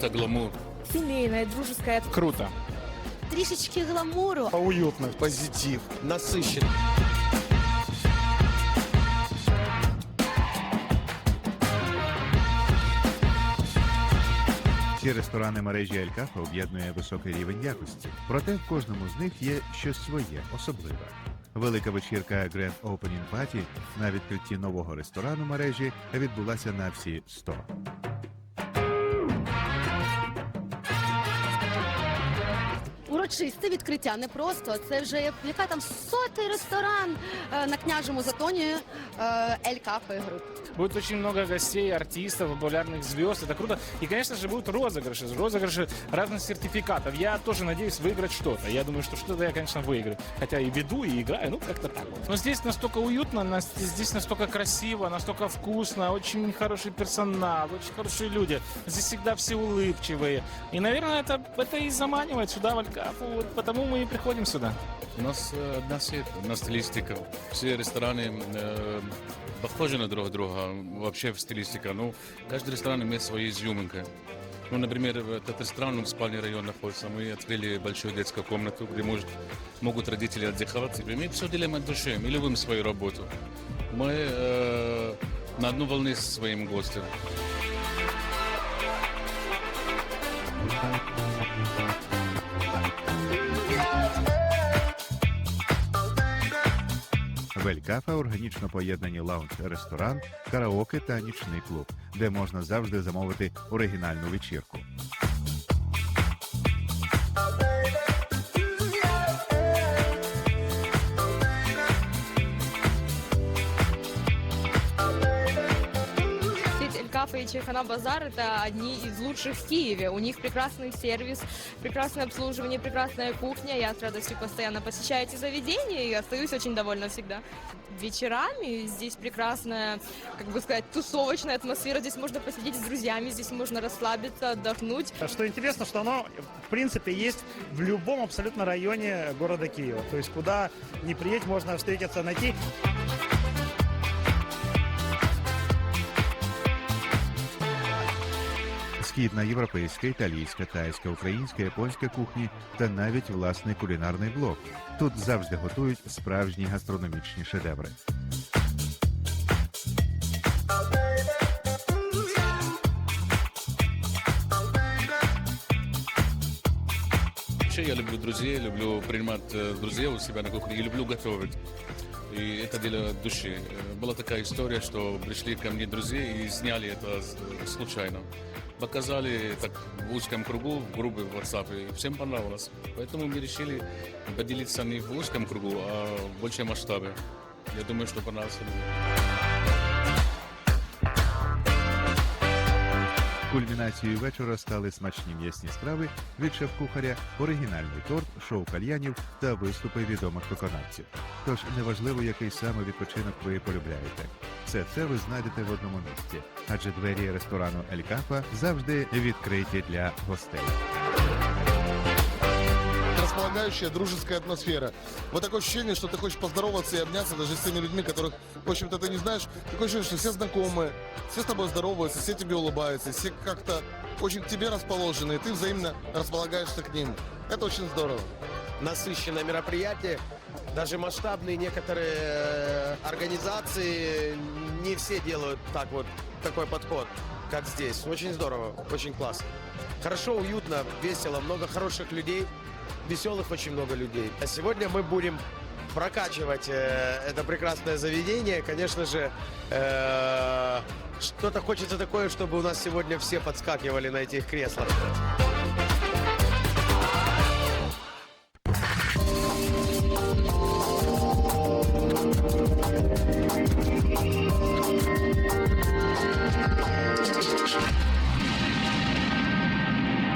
Это гламур. Семейная, дружеская. Круто. Трішечки гламуру. Уютно. Позитив, насыщен. Ці ресторани мережі Елькафа об'єднує високий рівень якості. Проте в кожному з них є щось своє, особливе. Велика вечірка Grand Opening Party на відкритті нового ресторану мережі відбулася на всі 100. Урочисте відкриття не просто. Це вже як- яка там сотий ресторан на княжому затоні Ель Кафе груп. Будет очень много гостей, артистов, популярных звезд. Это круто. И, конечно же, будут розыгрыши. Розыгрыши разных сертификатов. Я тоже надеюсь выиграть что-то. Я думаю, что что-то я, конечно, выиграю. Хотя и веду, и играю. Ну, как-то так вот. Но здесь настолько уютно, здесь настолько красиво, настолько вкусно. Очень хороший персонал, очень хорошие люди. Здесь всегда все улыбчивые. И, наверное, это, это и заманивает сюда, в. Вот потому мы и приходим сюда. У нас э, одна сеть, одна стилистика. Все рестораны э, похожи на друг друга, вообще в стилистика. Ну, каждый ресторан имеет свою изюминку. Ну, например, этот ресторан в спальный район находится. Мы открыли большую детскую комнату, где может, могут родители отдыхать. И мы все делаем от души, мы любим свою работу. Мы э, на одну волне со своим гостем. В Елькафа органічно поєднані лаунж, ресторан, караоке та нічний клуб, де можна завжди замовити оригінальну вечірку. И Чайхана Базар – это одни из лучших в Киеве. У них прекрасный сервис, прекрасное обслуживание, прекрасная кухня. Я с радостью постоянно посещаю эти заведения и остаюсь очень довольна всегда. Вечерами здесь прекрасная, как бы сказать, тусовочная атмосфера. Здесь можно посидеть с друзьями, здесь можно расслабиться, отдохнуть. Что интересно, что оно, в принципе, есть в любом абсолютно районе города Киева. То есть куда ни приедь, можно встретиться, найти. Східна, європейська, італійська, тайська, українська, японська кухні та навіть власний кулінарний блок. Тут завжди готують справжні гастрономічні шедеври. Я люблю друзей, люблю принимать э, друзей у себя на кухне и люблю готовить. И это дело души. Э, Была такая история, что пришли ко мне друзья и сняли это случайно. Показали так в узком кругу, в группе в WhatsApp, и всем понравилось. Поэтому мы решили поделиться не в узком кругу, а в большем масштабе. Я думаю, что понравится. Кульмінацією вечора стали смачні м'ясні страви від шеф-кухаря, оригінальний торт, шоу кальянів та виступи відомих виконавців. Тож неважливо, який саме відпочинок ви полюбляєте. Все це ви знайдете в одному місці, адже двері ресторану Ель Кафа завжди відкриті для гостей. Располагающая дружеская атмосфера. Вот такое ощущение, что ты хочешь поздороваться и обняться даже с теми людьми, которых, в общем-то, ты не знаешь. Такое ощущение, что все знакомые, все с тобой здороваются, все тебе улыбаются, все как-то очень к тебе расположены, и ты взаимно располагаешься к ним. Это очень здорово. Насыщенное мероприятие. Даже масштабные некоторые э, организации не все делают так вот такой подход, как здесь. Очень здорово, очень классно. Хорошо, уютно, весело, много хороших людей, веселых очень много людей. А сегодня мы будем прокачивать э, это прекрасное заведение. Конечно же, э, что-то хочется такое, чтобы у нас сегодня все подскакивали на этих креслах.